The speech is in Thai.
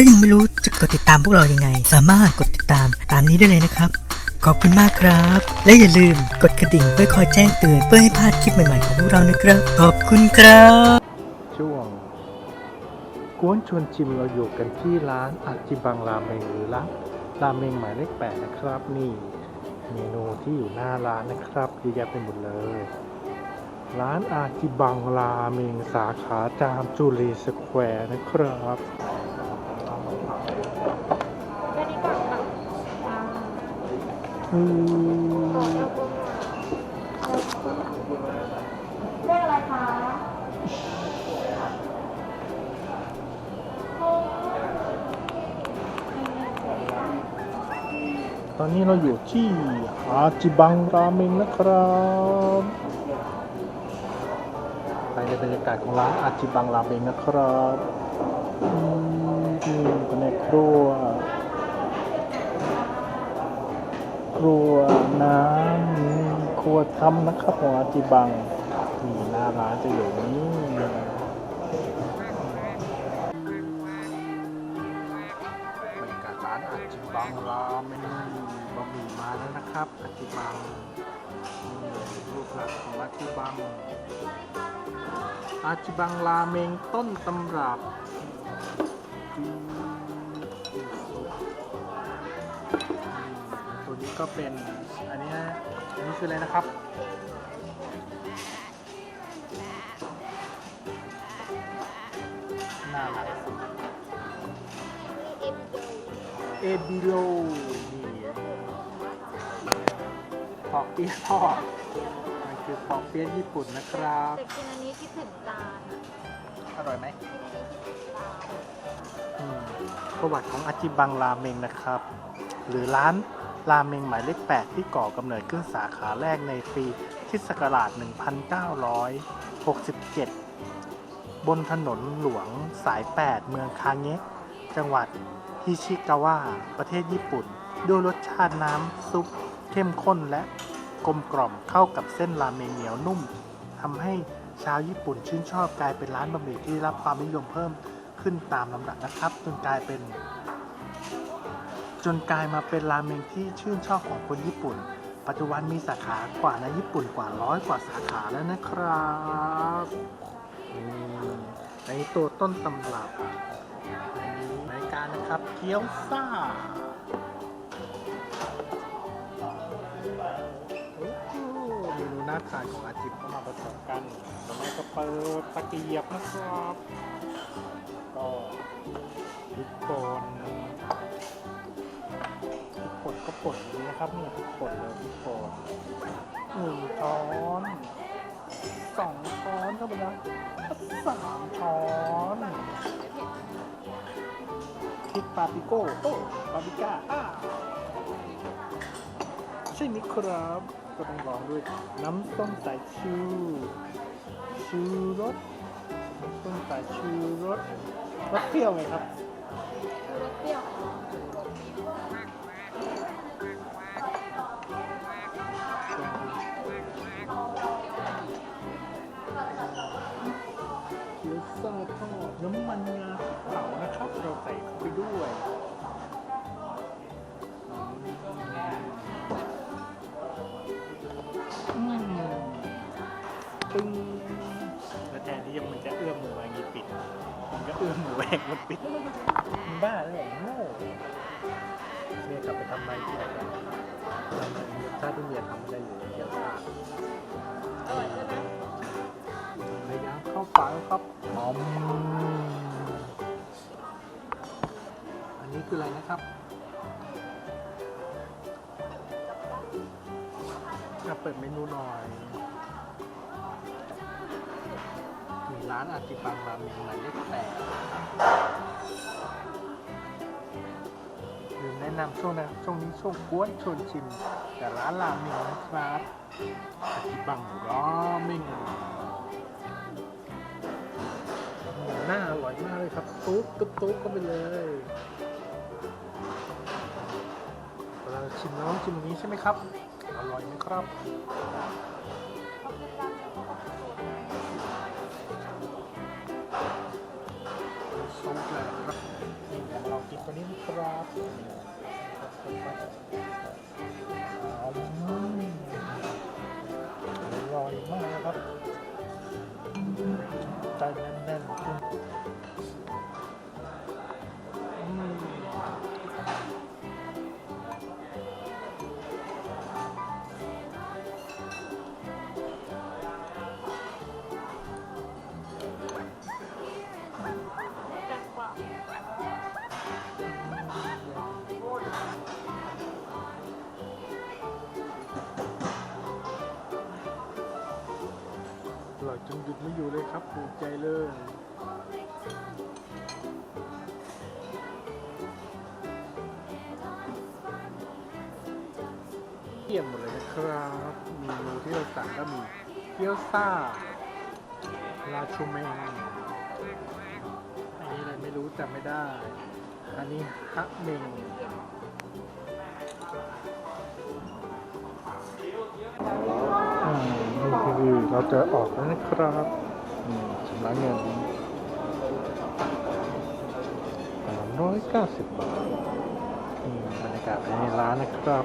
ถ้ายังไม่รู้จะกดติดตามพวกเรายังไง สามารถกดติดตามตามนี้ได้เลยนะครับ ขอบคุณมากครับ และอย่าลืมกดกระดิ่งเพื่อคอยแจ้งเตือน เพื่อให้พลาดคลิปใหม่ๆของพวกเรานะครับ ขอบคุณครับ ช่วงกวนชวนชิมเราอยู่กันที่ร้านอาจิบังราเมงหรือร้านราเมงหมายเลขแปดนะครับ นี่ เมนูที่อยู่หน้าร้านนะครับเยอะแยะไปหมดเลย ร้านอาจิบังราเมงสาขาจามจุรีสแควร์นะครับ แค่นี้ก่อนค่ะอ่า อืมเรียกอะไรคะตอนนี้เราอยู่ที่อาจิบังราเมงนะครับไปในบรรยากาศของร้านอาจิบังราเมงนะครับนี่เป็นในครัว ครัวน้ำครัวทำนะครับของอาจิบังนี่หน้าร้านจะอยู่นี่บรรยากาศร้านอาจิบังราเมงบะหมี่มาแล้วนะครับอาจิบังรูปลักษณ์ของอาจิบัง อาจิบังราเมงต้นตำรับ ก็เป็นอันนี้นะอันนี้คืออะไรนะครับ น่ารักเอบิโลนี่ปอกเปี๊ยะทอดมันคือปอกเปี๊ยะญี่ปุ่นนะครับ แต่กินอันนี้คิดถึงจานอร่อยไหมอืมประวัติของอาจิบังราเมงนะครับ หรือร้าน ราเมงหมายเลข 8 ที่ก่อกำเนิดขึ้นสาขาแรกในปีคริสต์ศักราช 1967 บนถนนหลวงสาย 8 เมืองคางเงะ จังหวัดฮิชิกาวะ ประเทศญี่ปุ่น ด้วยรสชาติน้ำซุปเข้มข้นและกลมกล่อมเข้ากับเส้นราเมงเหนียวนุ่มทำให้ชาวญี่ปุ่นชื่นชอบกลายเป็นร้านบะหมี่ที่รับความนิยมเพิ่มขึ้นตามลำดับนะครับจนกลายเป็น จนกลายมาเป็นราเมงที่ชื่นชอบของคนญี่ปุ่น ปัจจุบันมีสาขากว่าในญี่ปุ่นกว่าร้อยกว่าสาขาแล้วนะครับในตัวต้นตำรับอันนี้รายการนะครับเกี๊ยวซ่าเมนูน่าทานของอาจิบเข้ามาผสมกันต่อมาก็เปิดตะเกียบนะครับก็พริกป่น กคนก็ปลดอย่างนี้นะครับนี่ทุกคนเลยทุกคนหนึ่งช้อนสองช้อนเข้าไปนะสามช้อนพริกปาปิโก้โอ้ปาปิก้าอ้าใช่นี้ครับก็ต้องลองด้วยน้ำส้มสายชูชูรสน้ำส้มสายชูรสรสเปรี้ยวไงครับ ตึ้งแล้วแทนที่มันจะเอื้อมมือมาอย่างนี้ปิด มันก็เอื้อมมือแหวกมันปิดมันบ้าเลยโง่เนี่ยกลับไปทำไรที่ไหนกันทำไรถ้าที่เมียทำไม่ได้อยู่เกี๊ยวซ่าอร่อยใช่ไหมพยายามเข้าปากครับหอมอันนี้คืออะไรนะครับจะเปิดเมนูหน่อย ร้านอาจิปังราเมงหมายเลขแปดลืมแนะนำช่วงนะช่วงนี้ช่วงกวนชวนชิม แต่ร้านราเมงนะครับอาจิปังราเมงหน้าอร่อยมากเลยครับตุ๊บตุ๊บตุ๊บเข้าไปเลยเวลาชิมแล้องชิมนี้ใช่ไหมครับ อร่อยไหมครับ ร่อยจนหยุดไม่อยู่เลยครับถูกใจเลยเที่ยมหมดเลยนะครับเมนูที่เราสั่งก็มีเกี๊ยวซ่าราชูเมงอันนี้อะไรไม่รู้จำไม่ได้ อันนี้ฮักเมง คือเราจะออกแล้วนะครับชำระเงินสามร้อยเก้าสิบบาทบรรยากาศภายในร้านนะครับ